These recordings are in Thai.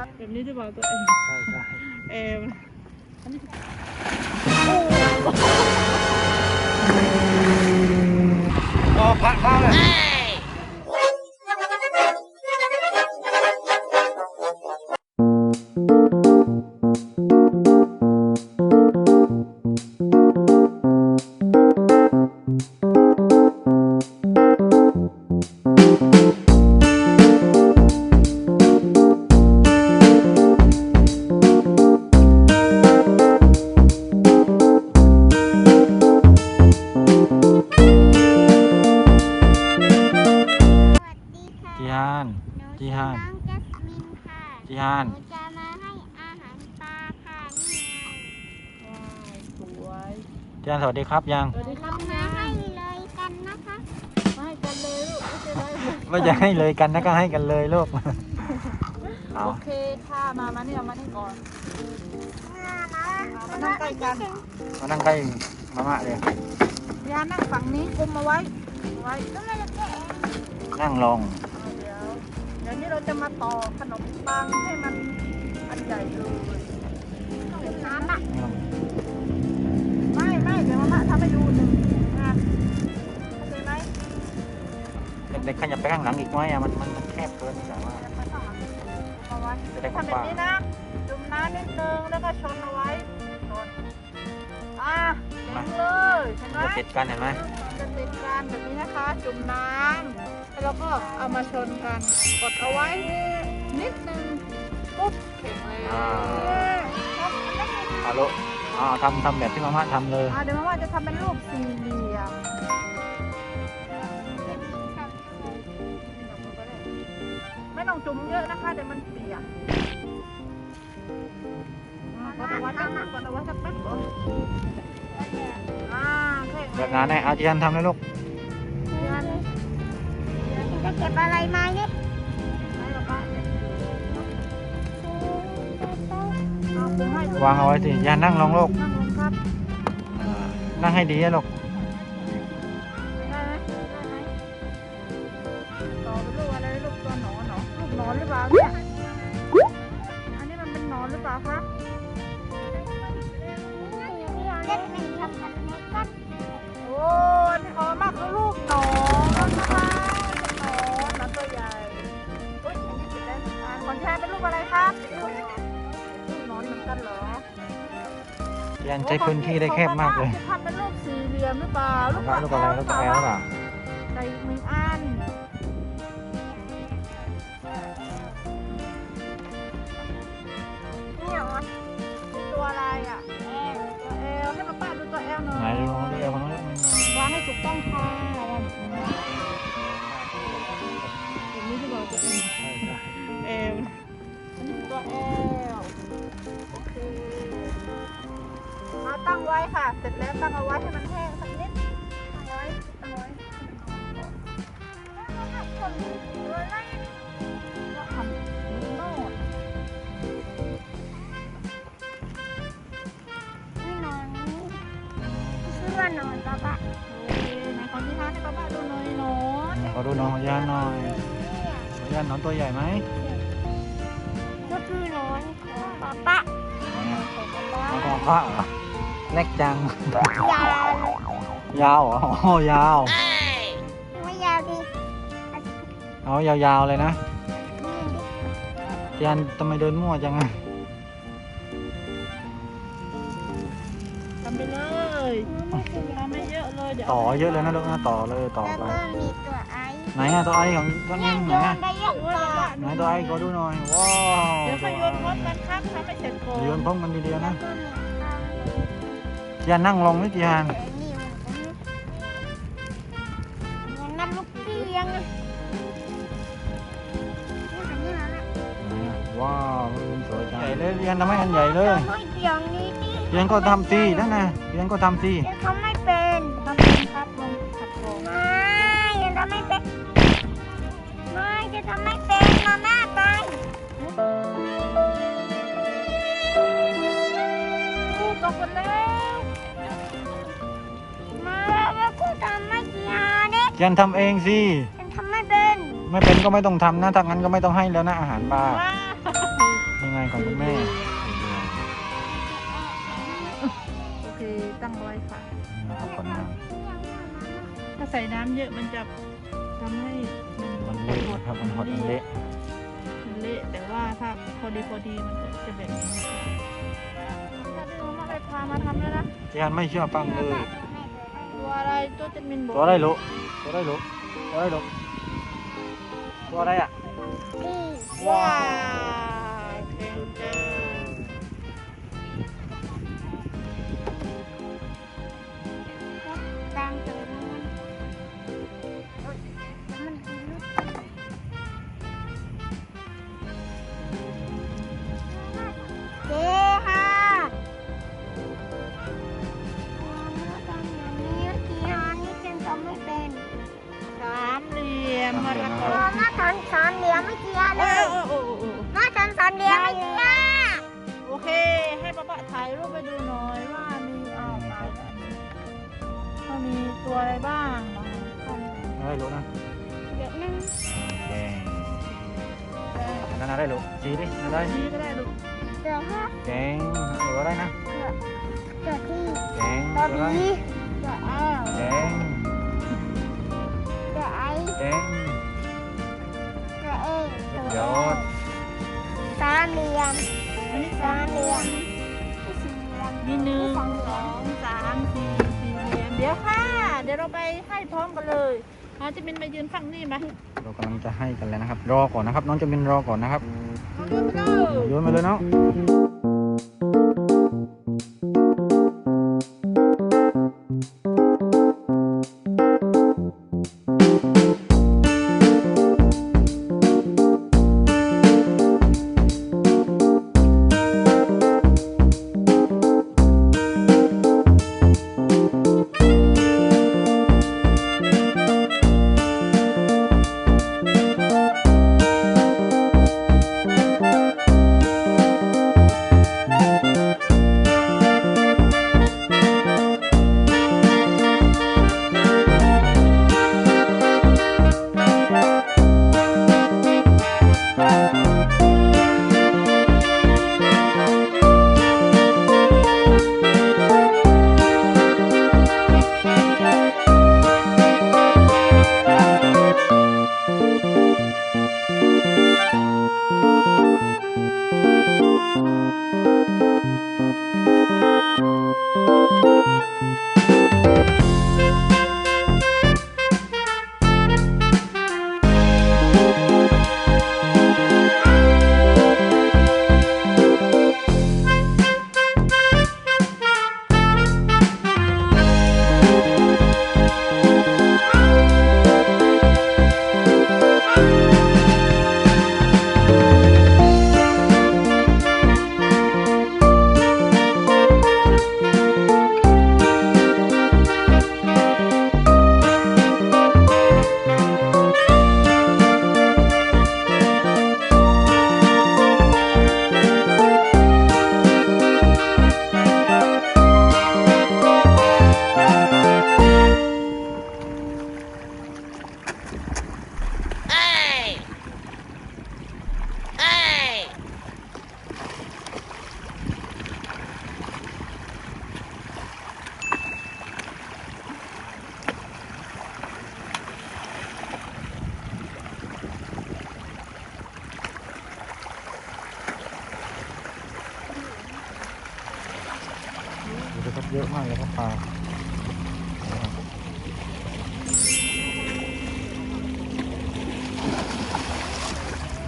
นัดแบบนี้หรือเปล่าตัวเองใช่ใช่เอมอันนี้อ๋อพระเข้าเลย จัสมินค่ะจีฮานหนูจะมาให้อาหารปลาค่ะ นี่ไงว้ายสวยจีฮานสวัสดีครับยัง สวัสดีครับมาให้เลยกันนะคะมาให้กันเลยลูกไม่เป็นไรลูกว่าจะให้เลยกันนะก็ให้กันเลยลูก เอาโอเคค่ะมามานี่เอามานี่ก่อน มามามานั่งใกล้กัน มานั่งใกล้มาม่าเลย ยานั่งฝั่งนี้กุมเอาไว้เอาไว้ก็ไม่ได้แกะเองนั่งลงเดี๋ยวเดี๋ยวนี้เราจะมาต่อขนมปังให้มันอันใหญ่เลยจุ่มน้ำอะไม่ไม่เดี๋ยวมาม่าทำให้ดูหนึ่งงานโอเคไหมเด็กๆขยับไปข้างหลังอีกไหมอะมันมันมันแคบเกินแต่ว่าไม่ต้องเอาไว้จะได้ทำแบบนี้นะจุ่มน้ำนิดนึงแล้วก็ชนเอาไว้ชนอะเล็งเลยเห็นไหมจะติดกันเห็นไหมจะติดกันแบบนี้นะคะ จุ่มน้ำ แล้วเราก็เอามาชนกัน กดเอาไว้ นิดนึงปุ๊บแข็งเลยอ่าปุ๊บแล้วก็เอาลูกอ๋อทำทำแบบที่มาม่าทำเลย อะเดี๋ยวมาว่าจะทำเป็นรูปสี่เหลี่ยมไม่ต้องจุ่มเยอะนะคะเดี๋ยวมันเปียกอ่ากดเอาไว้แป๊บนึงกดเอาไว้สักแป๊บก่อนอ่าแข็งเลิกงานได้เอาจีฮันทำเลยลูกจะ เก็บอะไรมาเนี่ยเอาปรุงให้ดูวางเอาไว้สิจีฮันนั่งลงลูกนั่งลงครับอ่านั่งให้ดีนะลูกได้ไหมได้ไหมต่อเป็นลูกอะไรลูกตัวหนอนเหรอลูกหนอนหรือเปล่าเนี่ยอันนี้มันเป็นหนอนหรือเปล่าครับเล่นเป็นทำกันเล็กกันโอ้ ป็นลูกอะไรครับลูกหนอนเหมือนกันเหรอจีฮันใช้พื้นที่ได้แคบมากเลยจะทำเป็นรูปสี่เหลี่ยมหรือเปล่าลูกอะไรลูกอะไรลูกแอลหรือเปล่าใส่อีกหนึ่งอันนี่เหรอนี่ตัวอะไรอะตัวเอลให้มาป้าดูตัวเอลหน่อยไหนดูดูเอลคนนู้นวางให้ถูกต้องค่ะวางถูกต้องอย่างนี้ที่บอกตัวเอล ตัวเอลโอเคเอาตั้งไว้ค่ะ เสร็จแล้วตั้งเอาไว้ให้มันแห้งสักนิดตั้งไว้ตั้งไว้แล้วทำโน่นนี่นอนชื่อนอนป้าป้าโอเคไหนขอที่ท้าให้ป้าป้าดูหน่อยหนอนขอดูน้องจีฮันหน่อยจีฮันหนอนตัวใหญ่ไหม ป้าป้าของป้าป้าแล้วก็ผ้าเหรอเล็กจัง ยาวยาวเหรอโอ้ยาว ไม่ยาวดิเอายาวๆเลยนะจีฮันทำไมเดินมั่วจังอะทำไปเลยทำไม่เยอะเลย เดี๋ยวต่อเยอะเลยนะลูกนะต่อเลยต่อแล้วไป ก็มีตัว ไอซ์ไหนอะตัวไอ้ของตัวเนี่นี้ยไหนโยอะนได้เยอะกว่าไหนตัวไอ้ขอดูหน่อยว้าวเดี๋ยวไปโยนพร้อมกันครับทำให้เสร็จก่อนโยนพร้อมกันทีเดียวแล้นะวก็มีข้าวจีฮันนั่งลงนี่จีฮันแต่นี่มันก็เหมือนนั่นลูกเตียงอะนี่หันนี่มาละไหนอะว้าวมันสวยจังใหญ่เลยจีฮันทำให้อันใหญ่เลยเฮ้ยเตียงนี้ดิจีฮันก็ทำสินั่นนะจีฮันก็ทำสิ ยจีฮันทำเองสิ ฉันทำไม่เป็นไม่เป็นก็ไม่ต้องทำนะ ถ้างั้นก็ไม่ต้องให้แล้วนะอาหารปลาว้าวยังไงของคุณแม่ โอเค ตั้งไว้ค่ะนะครับก่อนนะถ้าใส่น้ำเยอะมันจะทำให้มันเละนะครับมันหดมันเละมันเละแต่ว่าถ้าพอดีพอดีมันก็จะแบบนี้ถ้าดูมาให้พามาทำแล้วนะเจียนไม่เชื่อฟังเลย ตัวอะไรตัวจันมินบอกตัวอ โอ้อมาสอนสอนเหลียวไม่เจียเลเอยอเออเออเออมาสอนสอนเหลียวไม่เจียโอเค ให้ป้าป้าถ่ายรูปไปดูหน่อยว่ามีอ้าวตายแล้วว่ามีตัวอะไรบ้างมาอะไรลูกนะเดี๋ยวนึงแดงนั่นอะไรลูกชี้ดินั่นอะไรชี้ก็ได้ลูกเดี๋ยวฮะแดงตัวอะไรนะเดี๋ยวที่แดงตอตัวอะไรบีจะอ้าวแดง เหลี่ยมอันนี้สามเหลี่ยมสี่เหลี่ยมมีหนึ่งสองสามสี่สี่เหลี่ยมเดี๋ยวค่ะ เดี๋ยวเราไปให้พร้อมกันเลยอาจะเป็นมายืนฝั่งนี้ไหมเรากำลังจะให้กันแล้วนะครับ รอก่อนนะครับ น้องจะมินรอก่อนนะครับเอายืนไปเลยโยนมาเลยน้อง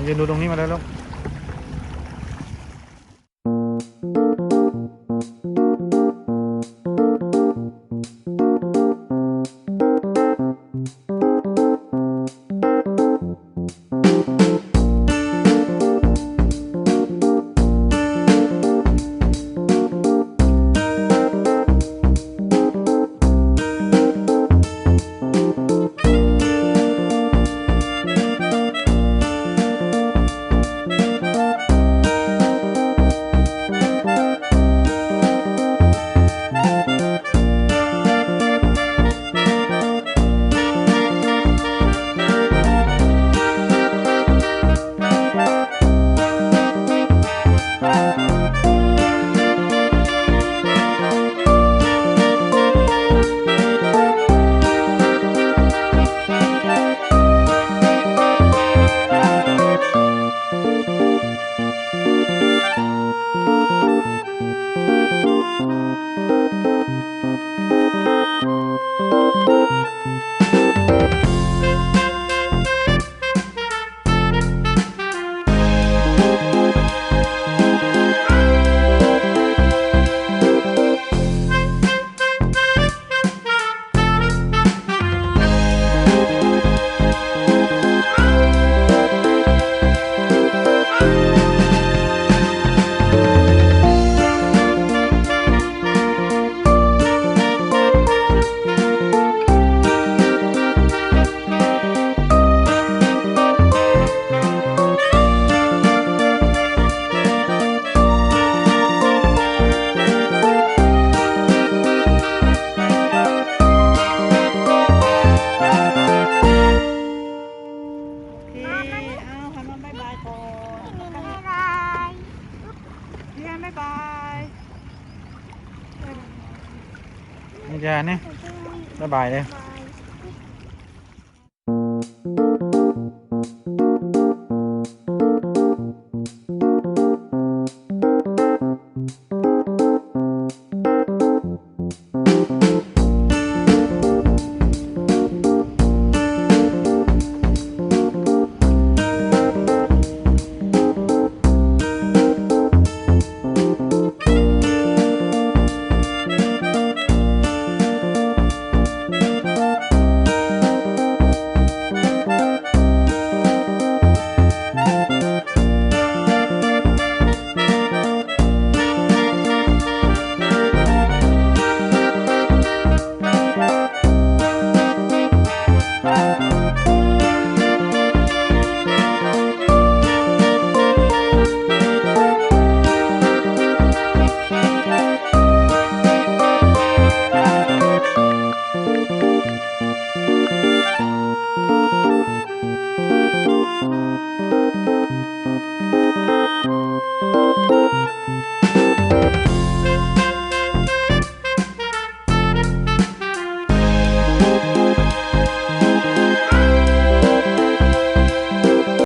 มายืนดูตรงนี้มาเลยลูก บายเลย